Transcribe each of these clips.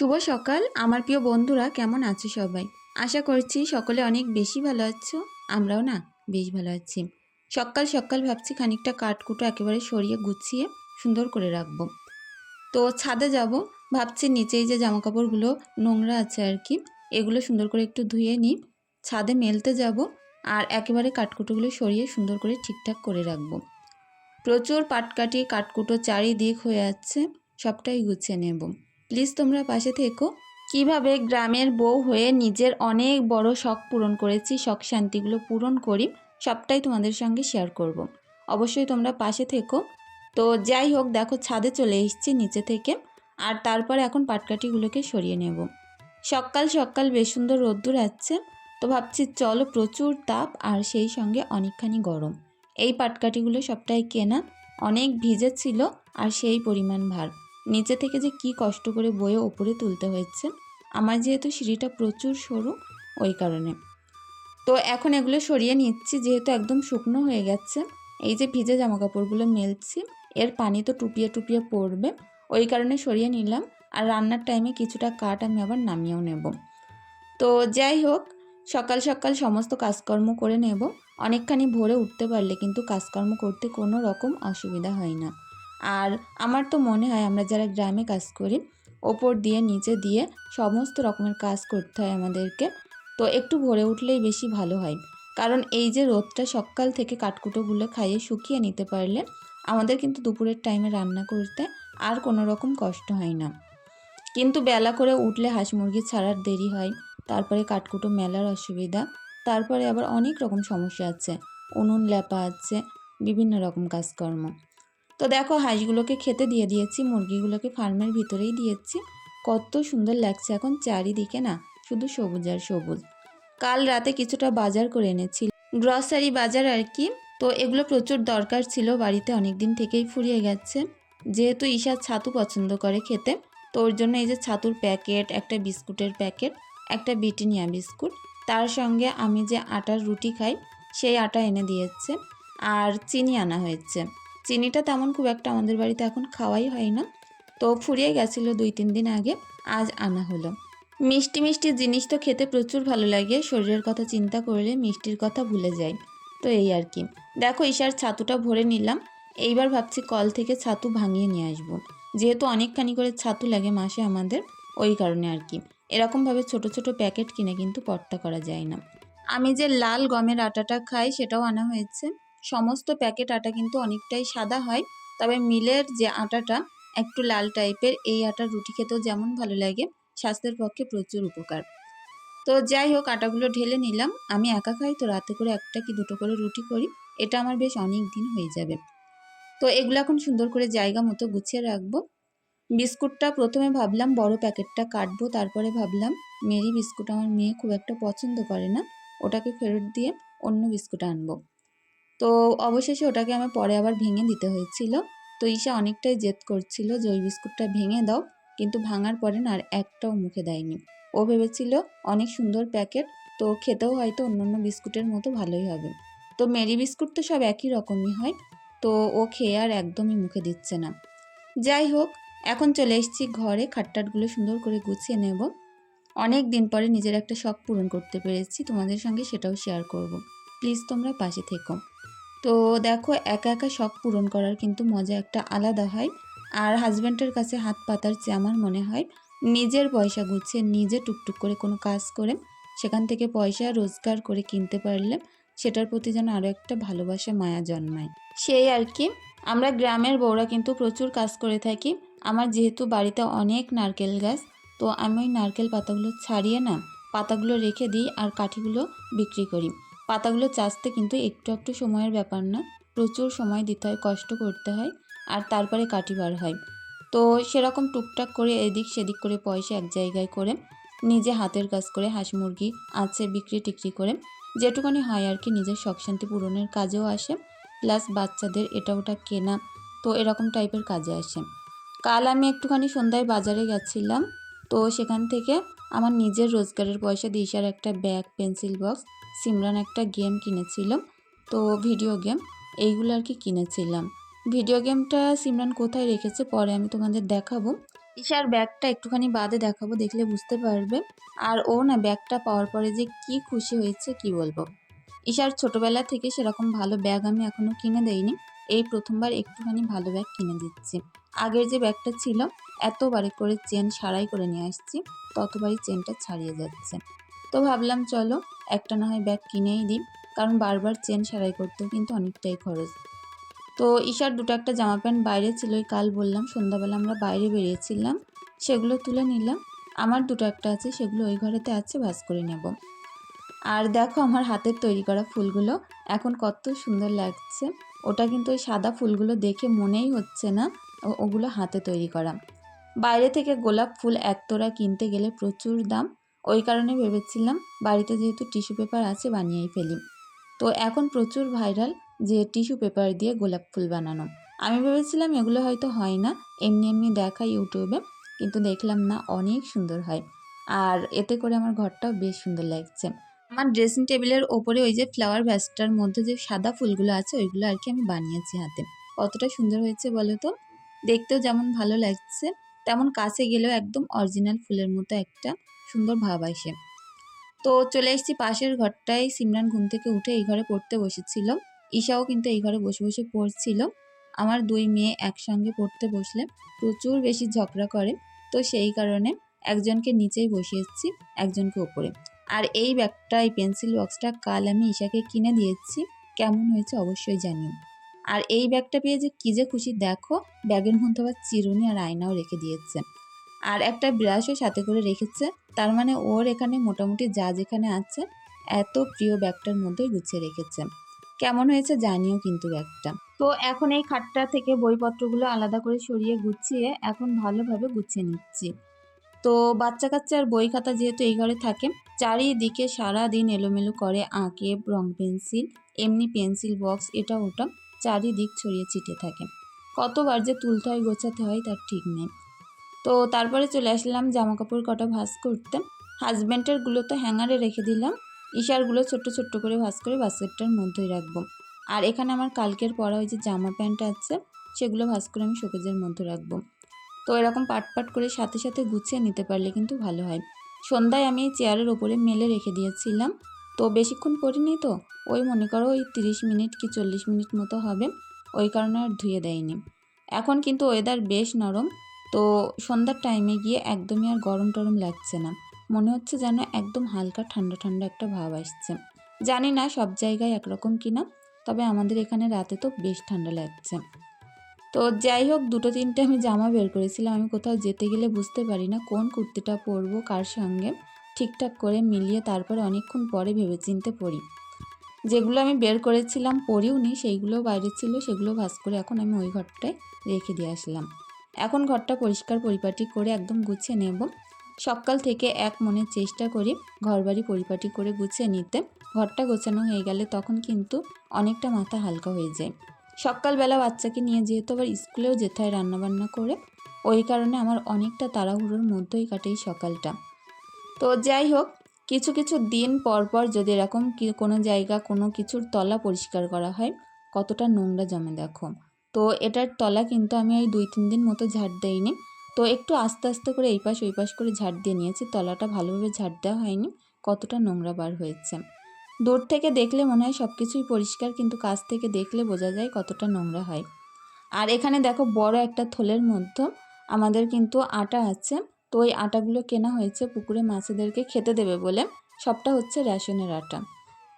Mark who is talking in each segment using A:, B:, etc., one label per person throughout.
A: শুভ সকাল। আমার প্রিয় বন্ধুরা, কেমন আছো সবাই? আশা করছি সকলে অনেক বেশি ভালো আছো, আমরাও না বেশ ভালো আছি। সকাল সকাল ভাবছি খানিকটা কাঠকুটো একেবারে সরিয়ে গুছিয়ে সুন্দর করে রাখব। তো ছাদে যাব, ভাবছি নিচেই যে জামা কাপড়গুলো নোংরা আছে আর কি, এগুলো সুন্দর করে একটু ধুয়ে নিই। ছাদে মেলতে যাব আর একেবারে কাঠকুটোগুলো সরিয়ে সুন্দর করে ঠিকঠাক করে রাখব। প্রচুর পাটকাঠি, কাঠকুটো চারিদিক হয়ে আছে, সবটাই গুছিয়ে নেব। প্লিজ তোমরা পাশে থেকো। কীভাবে গ্রামের বউ হয়ে নিজের অনেক বড় শখ পূরণ করেছি, শখ শান্তিগুলো পূরণ করি, সবটাই তোমাদের সঙ্গে শেয়ার করব। অবশ্যই তোমরা পাশে থেকো। তো যাই হোক, দেখো ছাদে চলে এসেছি নিচে থেকে, আর তারপর এখন পাটকাঠিগুলোকে সরিয়ে নেব। সকাল সকাল বেশ সুন্দর রোদ্দুর আছে তো ভাবছি চলো প্রচুর তাপ আর সেই সঙ্গে অনেকখানি গরম। এই পাটকাঠিগুলো সবটাই কেনা, অনেক ভিজে ছিল আর সেই পরিমাণ ভার। নিচে থেকে যে কি কষ্ট করে বয়ে ওপরে তুলতে হয়েছে, আমার যেহেতু সিঁড়িটা প্রচুর সরু, ওই কারণে। তো এখন এগুলো সরিয়ে নিচ্ছি, যেহেতু একদম শুকনো হয়ে গেছে, এই যে ভিজে জামা কাপড়গুলো মেলছি, এর পানি তো টুপিয়ে টুপিয়ে পড়বে, ওই কারণে সরিয়ে নিলাম, আর রান্নার টাইমে কিছুটা কাঠ আমি আবার নামিয়েও নেব। তো যাই হোক, সকাল সকাল সমস্ত কাজকর্ম করে নেব, অনেকখানি ভোরে উঠতে পারলে কিন্তু কাজকর্ম করতে কোনো রকম অসুবিধা হয় না। আর আমার তো মনে হয় আমরা যারা গ্রামে কাজ করি, ওপর দিয়ে নিচে দিয়ে সমস্ত রকমের কাজ করতে হয় আমাদেরকে। তো একটু ভরে উঠলেই বেশি ভালো হয়। কারণ এই যে রোদটা সকাল থেকে কাঠকুটোগুলো খাইয়ে শুকিয়ে নিতে পারলে আমাদের কিন্তু দুপুরের টাইমে রান্না করতে আর কোনো রকম কষ্ট হয় না। কিন্তু বেলা করে উঠলে হাঁস মুরগি ছাড়ার দেরি হয়, তারপরে কাঠকুটো মেলার অসুবিধা, তারপরে আবার অনেক রকম সমস্যা আছে। উনুন ল্যাপা আছে, বিভিন্ন রকম কাজকর্ম। তো দেখো হাঁসগুলোকে খেতে দিয়ে দিয়েছি, মুরগিগুলোকে ফার্মের ভিতরেই দিয়েছি। কত সুন্দর লাগছে এখন, চারিদিকে না শুধু সবুজ আর সবুজ। কাল রাতে কিছুটা বাজার করে এনেছি। গ্রসারি বাজার আর কি, তো এগুলো প্রচুর দরকার ছিল, বাড়িতে অনেক দিন থেকেই ফুরিয়ে গেছে। যেহেতু ঈশা ছাতু পছন্দ করে খেতে, তো ওর জন্য এই যে ছাতুর প্যাকেট, একটা বিস্কুটের প্যাকেট, একটা বিটিনিয়া বিস্কুট, তার সঙ্গে আমি যে আটার রুটি খাই, সেই আটা এনে দিয়েছে। আর চিনি আনা হয়েছে। চিনিটা তেমন খুব একটা আমাদের বাড়িতে এখন খাওয়াই হয় না। তো ফুরিয়ে গেছিল দুই তিন দিন আগে, আজ আনা হলো। মিষ্টি মিষ্টি জিনিস তো খেতে প্রচুর ভালো লাগে, শরীরের কথা চিন্তা করলে মিষ্টির কথা ভুলে যাই। তো এই আর কি। দেখো ঈশার ছাতুটা ভরে নিলাম, এইবার ভাবছি কল থেকে ছাতু ভাঙিয়ে নিয়ে আসব। যেহেতু অনেকখানি করে ছাতু লাগে মাসে আমাদের, ওই কারণে আর কি। এরকমভাবে ছোট ছোট প্যাকেট কিনে কিন্তু পট্টা করা যায় না। আমি যে লাল গমের আটাটা খাই, সেটাও আনা হয়েছে। সমস্ত প্যাকেট আটা কিন্তু অনেকটাই সাদা হয়। তবে মিলের যে আটাটা, একটু লাল টাইপের, এই আটার রুটি খেতেও যেমন ভালো লাগে, স্বাস্থ্যের পক্ষে প্রচুর উপকার। তো যাই হোক, আটাগুলো ঢেলে নিলাম। আমি একা খাই, তো রাতে করে একটা কি দুটো করে রুটি করি, এটা আমার বেশ অনেক দিন হয়ে যাবে। তো এগুলো এখন সুন্দর করে জায়গা মতো গুছিয়ে রাখব। বিস্কুটটা প্রথমে ভাবলাম বড় প্যাকেটটা কাটবো, তারপরে ভাবলাম মেরি বিস্কুট আমার মেয়ে খুব একটা পছন্দ করে না, ওটাকে ফেরত দিয়ে অন্য বিস্কুট আনব। তো অবশেষে ওটাকে আমার পরে আবার ভেঙে দিতে হয়েছিল। তো ঈশা অনেকটাই জেদ করছিল যে ওই বিস্কুটটা ভেঙে দাও, কিন্তু ভাঙার পরে না আর একটাও মুখে দেয়নি। ও ভেবেছিল অনেক সুন্দর প্যাকেট, তো খেতেও হয়তো অন্য অন্য বিস্কুটের মতো ভালোই হবে। তো মেরি বিস্কুট তো সব একই রকমই হয়, তো ও খেয়ে আর একদমই মুখে দিচ্ছে না। যাই হোক, এখন চলে এসেছি ঘরে, খাট্টাটগুলো সুন্দর করে গুছিয়ে নেব। অনেক দিন পরে নিজের একটা শখ পূরণ করতে পেরেছি, তোমাদের সঙ্গে সেটাও শেয়ার করব। প্লিজ তোমরা পাশে থেকো। তো দেখো একা একা শখ পূরণ করার কিন্তু মজা একটা আলাদা হয়। আর হাজব্যান্ডের কাছে হাত পাতার চেয়ে আমার মনে হয় নিজের পয়সা গুছিয়ে নিজে টুকটুক করে কোনো কাজ করে সেখান থেকে পয়সা রোজগার করে কিনতে পারলে সেটার প্রতি যেন আরও একটা ভালোবাসা, মায়া জন্মায়। সেই আর কি, আমরা গ্রামের বউরা কিন্তু প্রচুর কাজ করে থাকি। আমার যেহেতু বাড়িতে অনেক নারকেল গাছ, তো আমি ওই নারকেল পাতাগুলো ছাড়িয়ে না পাতাগুলো রেখে দিই আর কাঠিগুলো বিক্রি করি। পাতাগুলো চাষতে কিন্তু একটু একটু সময়ের ব্যাপার না। প্রচুর সময় দিতে হয়, কষ্ট করতে হয় আর তারপরে কাটি বার হয়। তো সেরকম টুকটাক করে এদিক সেদিক করে পয়সা এক জায়গায় করে নিজে হাতের কাজ করে হাঁস মুরগি আছে বিক্রি টিক্রি করে যেটুকুনি হয় আর কি নিজের শান্তি পূরণের কাজেও আসে। প্লাস বাচ্চাদের এটা ওটা কেনা তো এরকম টাইপের কাজে আসে। কাল আমি একটুখানি সন্ধ্যায় বাজারে গেছিলাম তো সেখান থেকে আমার নিজের রোজগারের পয়সা দিশার একটা ব্যাগ, পেন্সিল বক্স, সিমরান একটা গেম কিনেছিল তো ভিডিও গেম এইগুলো আর কি কিনেছিলাম। ভিডিও গেমটা সিমরান কোথায় রেখেছে পরে আমি তোমাদের দেখাবো। ঈশার ব্যাগটা একটুখানি বাদে দেখাবো, দেখলে বুঝতে পারবে। আর ও না ব্যাগটা পাওয়ার পরে যে কি খুশি হয়েছে কি বলব। ঈশার ছোটবেলা থেকে সেরকম ভালো ব্যাগ আমি এখনও কিনে দেইনি। এই প্রথমবার একটুখানি ভালো ব্যাগ কিনে দিচ্ছি। আগের যে ব্যাগটা ছিল এতবারে করে চেন সারাই করে নিয়ে আসছি, ততবারই চেনটা ছাড়িয়ে যাচ্ছে। তো ভাবলাম চলো, একটা না হয় ব্যাগ কিনেই দিই, কারণ বারবার চেন সারাই করতেও কিন্তু অনেকটাই খরচ। তো ঈশার দুটো একটা জামা প্যান্ট বাইরে ছিল, ওই কাল বললাম সন্ধ্যাবেলা আমরা বাইরে বেরিয়েছিলাম, সেগুলো তুলে নিলাম। আমার দুটো একটা আছে, সেগুলো ওই ঘরেতে আছে ভাস করে নেব। আর দেখো আমার হাতের তৈরি করা ফুলগুলো, এখন কত সুন্দর লাগছে। ওটা কিন্তু ওই সাদা ফুলগুলো দেখে মনেই হচ্ছে না ওগুলো হাতে তৈরি করা। বাইরে থেকে গোলাপ ফুল এক একতোড়া কিনতে গেলে প্রচুর দাম। ওই কারণে ভেবেছিলাম বাড়িতে যেহেতু টিস্যু পেপার আছে বানিয়েই ফেলি। তো এখন প্রচুর ভাইরাল যে টিস্যু পেপার দিয়ে গোলাপ ফুল বানানো। আমি ভেবেছিলাম এগুলো হয়তো হয় না, এমনি এমনি দেখা ইউটিউবে, কিন্তু দেখলাম না, অনেক সুন্দর হয়। আর এতে করে আমার ঘরটাও বেশ সুন্দর লাগছে। আমার ড্রেসিং টেবিলের ওপরে ওই যে ফ্লাওয়ার ভ্যাসটার মধ্যে যে সাদা ফুলগুলো আছে, ওইগুলো আর কি আমি বানিয়েছি হাতে। কতটা সুন্দর হয়েছে বলো তো? দেখতেও যেমন ভালো লাগছে। তেমন কাছে গেলেও একদম অরিজিনাল ফুলের মতো একটা সুন্দর ভাব আসে। তো চলে এসেছি পাশের ঘরটায়। সিমরান ঘুম থেকে উঠে এই ঘরে পড়তে বসেছিল। ঈশাও কিন্তু এই ঘরে বসে বসে পড়ছিল। আমার দুই মেয়ে একসঙ্গে পড়তে বসলে প্রচুর বেশি ঝগড়া করে। তো সেই কারণে একজনকে নিচেই বসিয়েছি, একজনকে ওপরে আর এই ব্যাগটা, এই পেন্সিল বক্সটা কাল আমি ঈশাকে কিনে দিয়েছি। কেমন হয়েছে অবশ্যই জানিও। আর এই ব্যাগটা পেয়ে যে কী যে খুশি, দেখো, ব্যাগের মধ্যে আবার চিরুনি আর আয়নাও রেখে দিয়েছে। আর একটা ব্রাশও সাথে করে রেখেছে, তার মানে ওর এখানে মোটামুটি যা যেখানে আছে, এত প্রিয় ব্যাগটার মধ্যেই গুছিয়ে রেখেছে। কেমন হয়েছে জানিও কিন্তু ব্যাগটা। তো এখন এই খাটটা থেকে বইপত্রগুলো আলাদা করে সরিয়ে গুছিয়ে এখন ভালোভাবে গুছিয়ে নিচ্ছি। তো বাচ্চা কাচ্চার বই খাতা যেহেতু এই ঘরে থাকে, চারিদিকে সারা দিন এলোমেলো করে আঁকে, রং পেন্সিল, এমনি পেন্সিল বক্স, এটা ওটা। চারিদিক ছড়িয়ে ছিটে থাকে। কতবার যে তুলতে হয়, গোছাতে হয়, তার ঠিক নেই। তো তারপরে চলে আসলাম জামা কাপড় কটা ভাঁজ করতে। হাজব্যান্ডেরগুলো তো হ্যাঙ্গারে রেখে দিলাম। ঈশারগুলো ছোট্ট ছোট্ট করে ভাঁজ করে বাস্কেটটার মধ্যেই রাখব। আর এখানে আমার কালকের পরা ওই যে জামা প্যান্ট আছে, সেগুলো ভাঁজ করে আমি শোকেজের মধ্যে রাখব। তো এরকম পাট পাট করে সাথে সাথে গুছিয়ে নিতে পারলে কিন্তু ভালো হয়। সন্ধ্যায় আমি চেয়ারের ওপরে মেলে রেখে দিয়েছিলাম। তো বেশিক্ষণ পরিনি তো। ওই মনে করো ওই তিরিশ মিনিট কি চল্লিশ মিনিট মতো হবে। ওই কারণে আর ধুয়ে দেয়নি। এখন কিন্তু ওয়েদার বেশ নরম। তো সন্ধ্যার টাইমে গিয়ে একদমই আর গরম টরম লাগছে না। মনে হচ্ছে যেন একদম হালকা ঠান্ডা ঠান্ডা একটা ভাব আসছে। জানি না সব জায়গায় একরকম কিনা তবে আমাদের এখানে রাতে তো বেশ ঠান্ডা লাগছে। তো যাই হোক, দুটো তিনটে আমি জামা বের করেছিলাম। আমি কোথাও যেতে গেলে বুঝতে পারি না কোন কুর্তিটা পরবো, কার সঙ্গে। ঠিকঠাক করে মিলিয়ে তারপরে অনেকক্ষণ পরে ভেবেচিন্তে পড়ি। যেগুলো আমি বের করেছিলাম পরিও নি সেইগুলো বাইরে ছিল, সেগুলো ভাস করে এখন আমি ওই ঘরটায় রেখে দিয়ে আসলাম। এখন ঘরটা পরিষ্কার পরিপাটি করে একদম গুছিয়ে নেব। সকাল থেকে এক মনে চেষ্টা করি ঘরবাড়ি পরিপাটি করে গুছিয়ে নিতে। ঘরটা গোছানো হয়ে গেলে তখন কিন্তু অনেকটা মাথা হালকা হয়ে যায়। সকালবেলা বাচ্চাকে নিয়ে যেহেতু আবার স্কুলেও যেতে হয় রান্নাবান্না করে, ওই কারণে আমার অনেকটা তাড়াহুড়োর মধ্যেই কাটে এই সকালটা। তো যাই হোক, কিছু কিছু দিন পর পর যদি এরকম কোনো জায়গা, কোনো কিছুর তলা পরিষ্কার করা হয়, কতটা নোংরা জমে দেখো। তো এটার তলা কিন্তু আমি ওই দুই, তিন দিন মতো ঝাড় দেইনি। তো একটু আস্তে আস্তে করে এই পাশ ওই পাশ করে ঝাড় দিয়ে নিয়েছি। তলাটা ভালোভাবে ঝাড় দেওয়া হয়নি, কতটা নোংরা বার হয়েছে। দূর থেকে দেখলে মনে হয় সব কিছুই পরিষ্কার, কিন্তু কাছ থেকে দেখলে বোঝা যায় কতটা নোংরা হয়। আর এখানে দেখো বড় একটা থলের মধ্যে আমাদের কিন্তু আটা আছে। তো ওই আটাগুলো কেনা হয়েছে পুকুরে মাছেদেরকে খেতে দেবে বলে। সবটা হচ্ছে রেশনের আটা।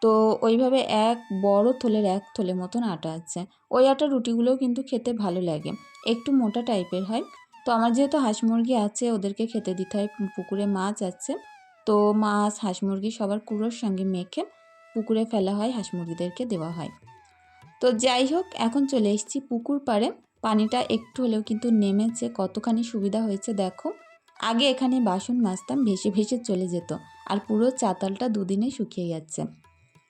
A: তো ওইভাবে এক বড় থলের এক থলে মতন আটা আছে। ওই আটা রুটিগুলোও কিন্তু খেতে ভালো লাগে। একটু মোটা টাইপের হয়। তো আমার যেহেতু হাঁস মুরগি আছে, ওদেরকে খেতে দিতে হয়। পুকুরে মাছ আছে। তো মাছ, হাঁস মুরগি সবার কুড়োর সঙ্গে মেখে পুকুরে ফেলা হয়, হাঁস মুরগিদেরকে দেওয়া হয়। তো যাই হোক, এখন চলে এসেছি পুকুর পাড়ে। পানিটা একটু হলেও কিন্তু নেমেছে। কতখানি সুবিধা হয়েছে দেখো। আগে এখানে বাসন মাজতাম, ভেসে ভেসে চলে যেত। আর পুরো চাতালটা দুদিনে শুকিয়ে যাচ্ছে।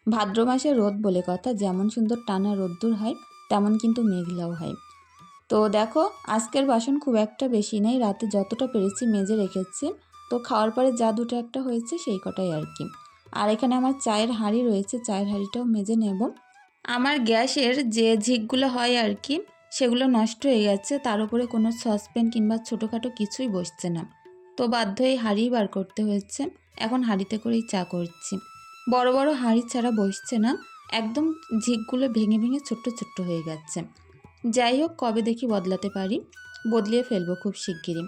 A: ভাদ্র মাসে রোদ বলে কথা, যেমন সুন্দর টানা রোদ্দুর হয়, তেমন কিন্তু মেঘলাও হয়। তো দেখো, আজকের বাসন খুব একটা বেশি নেই, রাতে যতটা পেরেছি মেজে রেখেছি। তো খাওয়ার পরে যা দুটো একটা হয়েছে, সেই কটাই আর কি। আর এখানে আমার চায়ের হাঁড়ি রয়েছে, চায়ের হাঁড়িটাও মেজে নেব। আমার গ্যাসের যে ঝিকগুলো হয় আর কি, সেগুলো নষ্ট হয়ে গেছে, তার উপরে কোনো সসপ্যান কিংবা ছোটোখাটো কিছুই বসছে না। তো বাধ্য হয়ে হাঁড়ি বার করতে হয়েছে। এখন হাঁড়িতে করেই চা করছি। বড় বড় হাঁড়ি ছাড়া বসছে না। একদম ঝিকগুলো ভেঙে ভেঙে ছোট্ট ছোট্ট হয়ে যাচ্ছে যাই হোক, কবে দেখি বদলাতে পারি? বদলিয়ে ফেলব খুব শিগগিরই।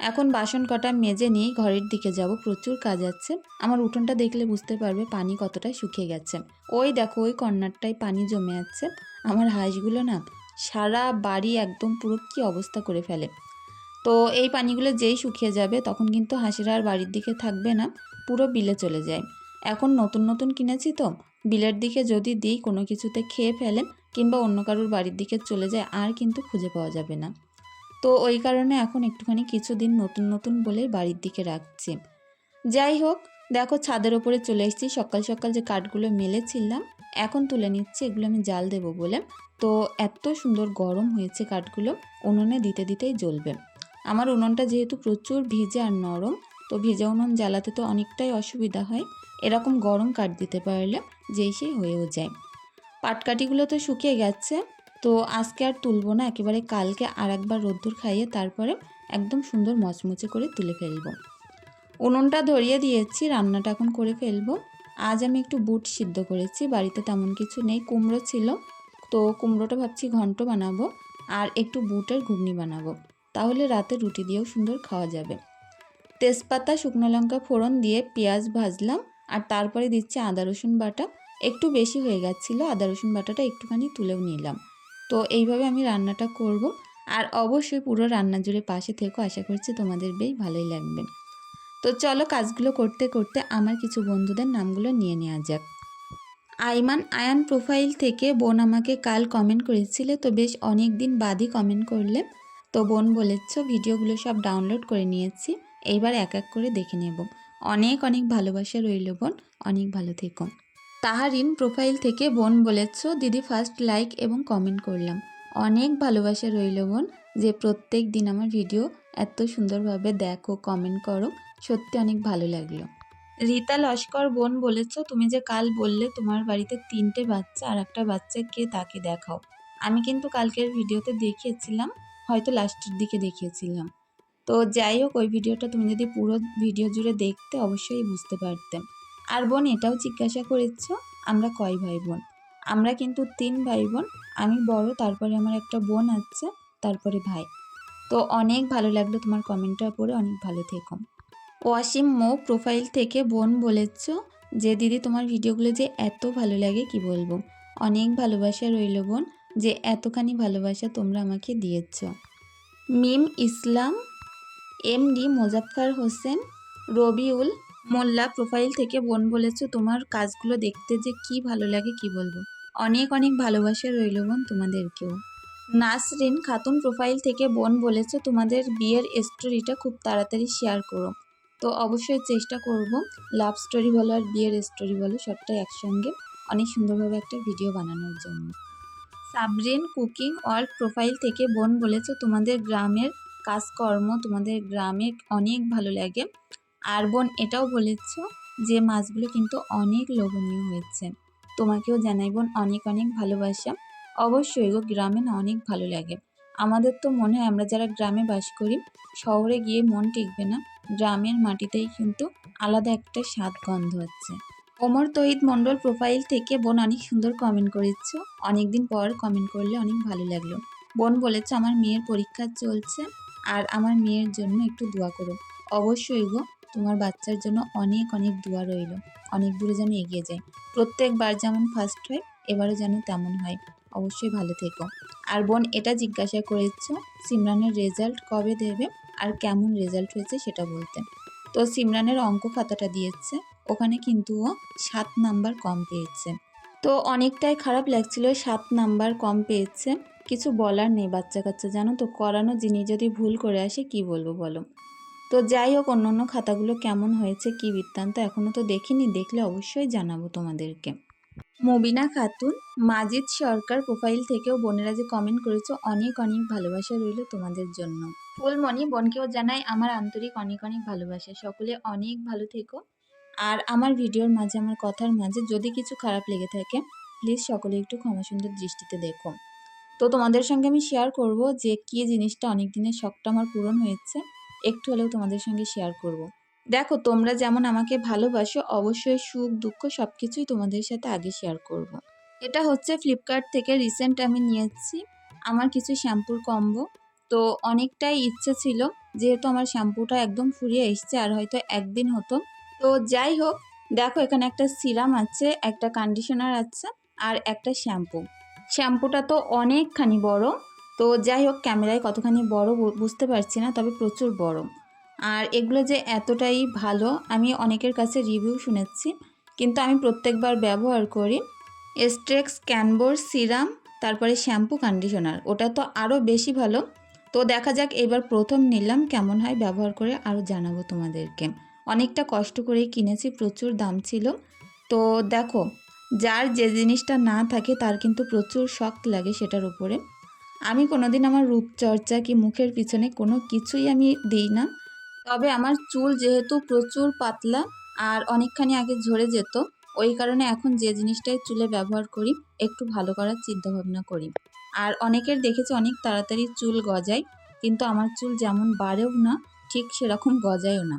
A: এখন বাসন কটা মেজে নিয়ে ঘরের দিকে যাব। প্রচুর কাজ আছে। আমার উঠোনটা দেখলে বুঝতে পারবে পানি কতটা শুকিয়ে গেছে। ওই দেখো, ওই কর্নারটায় পানি জমে আছে। আমার হাঁসগুলো না সারা বাড়ি একদম পুরো কী অবস্থা করে ফেলে। তো এই পানিগুলো যেই শুকিয়ে যাবে তখন কিন্তু হাঁসেরা আর বাড়ির দিকে থাকবে না, পুরো বিলে চলে যায়। এখন নতুন নতুন কিনেছি তো, বিলের দিকে যদি দিই কোনো কিছুতে খেয়ে ফেলে কিংবা অন্য কারোর বাড়ির দিকে চলে যায় আর কিন্তু খুঁজে পাওয়া যাবে না। তো ওই কারণে এখন একটুখানি কিছুদিন নতুন নতুন বলে বাড়ির দিকে রাখছি। যাই হোক, দেখো ছাদের ওপরে চলে এসেছি, সকাল সকাল যে কাঠগুলো মেলেছিলাম, এখন তুলে নিচ্ছি, এগুলো আমি জাল দেবো বলে। তো এত সুন্দর গরম হয়েছে কাঠগুলো, উনুনে দিতে দিতেই জ্বলবে। আমার উনুনটা যেহেতু প্রচুর ভিজে আর নরম, তো ভিজে উনুন জ্বালাতে তো অনেকটাই অসুবিধা হয়। এরকম গরম কাঠ দিতে পারলে যেই সেই হয়েও যায়। পাটকাঠিগুলো তো শুকিয়ে গেছে, তো আজকে আর তুলবো না, একেবারে কালকে আর একবার রোদ্দুর খাইয়ে তারপরে একদম সুন্দর মচমচে করে তুলে ফেলব। উনুনটা ধরিয়ে দিয়েছি, রান্নাটা এখন করে ফেলব। আজ আমি একটু বুট সিদ্ধ করেছি, বাড়িতে তেমন কিছু নেই, কুমড়ো ছিল, তো কুমড়োটা ভাবছি ঘন্ট বানাবো আর একটু বুটের ঘুগনি বানাবো। তাহলে রাতে রুটি দিয়েও সুন্দর খাওয়া যাবে। তেজপাতা, শুকনো লঙ্কা ফোড়ন দিয়ে পেঁয়াজ ভাজলাম আর তারপরে দিচ্ছি আদা, রসুন বাটা। একটু বেশি হয়ে গেছিল, আদা, রসুন বাটাটা একটুখানি তুলেও নিলাম। তো এইভাবে আমি রান্নাটা করব। আর অবশ্যই পুরো রান্না জুড়ে পাশে থেকেও আশা করছি তোমাদের বেশ ভালোই লাগবে। তো চলো কাজগুলো করতে করতে আমার কিছু বন্ধুদের নামগুলো নিয়ে নেওয়া যাক। আইমান আয়ান প্রোফাইল থেকে বোন আমাকে কাল কমেন্ট করেছিলে, তো বেশ অনেক দিন বাদই কমেন্ট করলে। তো বোন বলেছ, ভিডিওগুলো সব ডাউনলোড করে নিয়েছি, এইবার এক এক করে দেখে নেব। অনেক অনেক ভালোবাসা রইল বোন, অনেক ভালো থেকো। তাহারিন প্রোফাইল থেকে বোন বলেছ, দিদি ফার্স্ট লাইক এবং কমেন্ট করলাম। অনেক ভালোবাসা রইল বোন, যে প্রত্যেক দিন আমার ভিডিও এত সুন্দরভাবে দেখো কমেন্ট করো, সত্যি অনেক ভালো লাগল। রীতা লস্কর বোন বলেছ, তুমি যে কাল বললে তোমার বাড়িতে তিনটে বাচ্চা আর একটা বাচ্চা, কে তাকে দেখাও? আমি কিন্তু কালকের ভিডিওতে দেখিয়েছিলাম হয়তো লাস্টের দিকে দেখিয়েছিলাম। তো যাই হোক, ওই ভিডিওটা তুমি যদি পুরো ভিডিও জুড়ে দেখতে অবশ্যই বুঝতে পারতে। আর বোন, এটাও জিজ্ঞাসা করেছ, আমরা কয় ভাই বোন আমরা কিন্তু তিন ভাই বোন আমি বড়, তারপরে আমার একটা বোন আছে, তারপরে ভাই। তো অনেক ভালো লাগল তোমার কমেন্টটা পড়ে, অনেক ভালো থেকো। ওয়াসিম মো প্রোফাইল থেকে বোন বলেছ যে, দিদি, তোমার ভিডিওগুলো যে এত ভালো লাগে, কি বলব? অনেক ভালোবাসা রইল বোন। যে এতখানি ভালোবাসা তোমরা আমাকে দিয়েছ। মিম ইসলাম, এমডি মোজাফফর হোসেন, রবিউল মোল্লা প্রোফাইল থেকে বোন বলেছ, তোমার কাজগুলো দেখতে যে কি ভালো লাগে কি বলব? অনেক অনেক ভালোবাসা রইল বোন তোমাদেরকেও। নাসরিন খাতুন প্রোফাইল থেকে বোন বলেছ, তোমাদের বিয়ের স্টোরিটা খুব তাড়াতাড়ি শেয়ার করো। তো অবশ্যই চেষ্টা করব, লাভ স্টোরি বলো আর বিয়ের স্টোরি বলো, সবটাই একসঙ্গে অনেক সুন্দরভাবে একটা ভিডিও বানানোর জন্য। সাবরিন কুকিং ওয়ার্ল্ড প্রোফাইল থেকে বোন বলেছ, তোমাদের গ্রামের কাজকর্ম তোমাদের গ্রামে অনেক ভালো লাগে। আর বোন এটাও বলেছ যে, মাছগুলো কিন্তু অনেক লোভনীয় হয়েছে। তোমাকেও জানাই বোন, অনেক অনেক ভালোবাসা। অবশ্যই গো, গ্রামে না অনেক ভালো লাগে। আমাদের তো মনে হয় আমরা যারা গ্রামে বাস করি, শহরে গিয়ে মন টিকবে না। গ্রামের মাটিতেই কিন্তু আলাদা একটা স্বাদ গন্ধ আছে ওমর তহিদ মণ্ডল প্রোফাইল থেকে বোন অনেক সুন্দর কমেন্ট করেছ। অনেকদিন পর কমেন্ট করলে অনেক ভালো লাগল। বোন বলেছে, আমার মেয়ের পরীক্ষা চলছে আর আমার মেয়ের জন্য একটু দোয়া করো। অবশ্যই গো, তোমার বাচ্চার জন্য অনেক অনেক দোয়া রইল। অনেক দূরে যেন এগিয়ে যায়। প্রত্যেকবার যেমন ফার্স্ট হয়, এবারও যেন তেমন হয়। অবশ্যই ভালো থেকো। আর বোন এটা জিজ্ঞাসা করেছ, সিমরানের রেজাল্ট কবে দেবে আর কেমন রেজাল্ট হয়েছে সেটা বলতে। তো সিমরানের অঙ্ক খাতাটা দিয়েছে। ওখানে কিন্তু ও সাত নাম্বার কম পেয়েছে। তো অনেকটাই খারাপ লাগছিল সাত নাম্বার কম পেয়েছে। কিছু বলার নেই বাচ্চা কাচ্চা, জানো তো? করানো জিনিস যদি ভুল করে আসে কি বলব বলো? তো যাই হোক, অন্য অন্য খাতাগুলো কেমন হয়েছে, কি বৃত্তান্ত এখনও তো দেখিনি, দেখলে অবশ্যই জানাব তোমাদেরকে। মবিনা খাতুন, মাজিদ সরকার প্রোফাইল থেকেও বোনেরা যে কমেন্ট করেছ, অনেক অনেক ভালোবাসা রইল তোমাদের জন্য। ফুলমণি বোনকেও জানাই, আমার আন্তরিক অনেক অনেক ভালোবাসা। সকলে অনেক ভালো থেকো। আর আমার ভিডিওর মাঝে, আমার কথার মাঝে যদি কিছু খারাপ লেগে থাকে প্লিজ সকলে একটু ক্ষমা সুন্দর দৃষ্টিতে দেখো তো তোমাদের সঙ্গে আমি শেয়ার করব যে কী জিনিসটা অনেক দিনের শখটা আমার পূরণ হয়েছে, একটু হলেও তোমাদের সঙ্গে শেয়ার করব। দেখো, তোমরা যেমন আমাকে ভালোবাসো, অবশ্যই সুখ, দুঃখ সব কিছুই তোমাদের সাথে আগে শেয়ার করব। এটা হচ্ছে ফ্লিপকার্ট থেকে রিসেন্ট আমি নিয়েছি, আমার কিছু শ্যাম্পুর কম্বো তো অনেকটাই ইচ্ছে ছিল, যেহেতু আমার শ্যাম্পুটা একদম ফুরিয়ে এসছে, আর হয়তো একদিন হতো তো যাই হোক, দেখো এখানে একটা সিরাম আছে, একটা কন্ডিশনার আছে আর একটা শ্যাম্পু শ্যাম্পুটা তো অনেকখানি বড়, তো যাই হোক ক্যামেরায় কতখানি বড় বুঝতে পারছি না, তবে প্রচুর বড়। আর এগুলো যে এতটাই ভালো, আমি অনেকের কাছে রিভিউ শুনেছি, কিন্তু আমি প্রত্যেকবার ব্যবহার করি। এস্ট্রেক্স ক্যানবোর সিরাম তারপরে শ্যাম্পু কন্ডিশনার ওটা তো আরও বেশি ভালো। তো দেখা যাক, এবার প্রথম নিলাম, কেমন হয়, ব্যবহার করে আরও জানাব তোমাদেরকে। অনেকটা কষ্ট করেই কিনেছি, প্রচুর দাম ছিল। তো দেখো, যার যে জিনিসটা না থাকে তার কিন্তু প্রচুর শখ লাগে সেটার উপরে। আমি কোনোদিন আমার রূপচর্চা কি মুখের পিছনে কোনো কিছুই আমি দিই না। তবে আমার চুল যেহেতু প্রচুর পাতলা আর অনেকখানি আগে ঝরে যেত, ওই কারণে এখন যে জিনিসটাই চুলে ব্যবহার করি, একটু ভালো করার চিন্তা ভাবনা করি। আর অনেকের দেখেছি অনেক তাড়াতাড়ি চুল গজায়, কিন্তু আমার চুল যেমন বাড়েও না, ঠিক সেরকম গজায়ও না।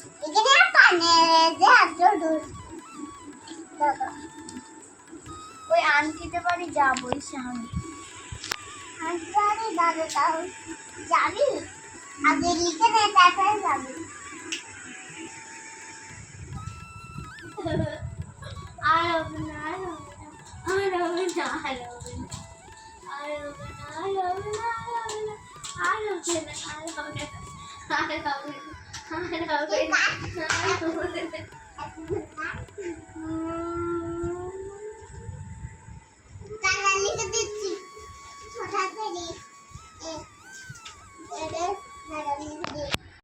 B: আজো দূর দাদা
C: ওই আনকিতে বাড়ি যাব ওই সামনে
B: আজকে দাদা তাও যাবি আগে লিখে নে তারপরে যাবি
C: আর হবে না আর হবে না আর হবে না আর হবে না আর হবে না আর হবে না আর হবে না আর হবে না আর হবে না 妈妈你好肥
B: 妈妈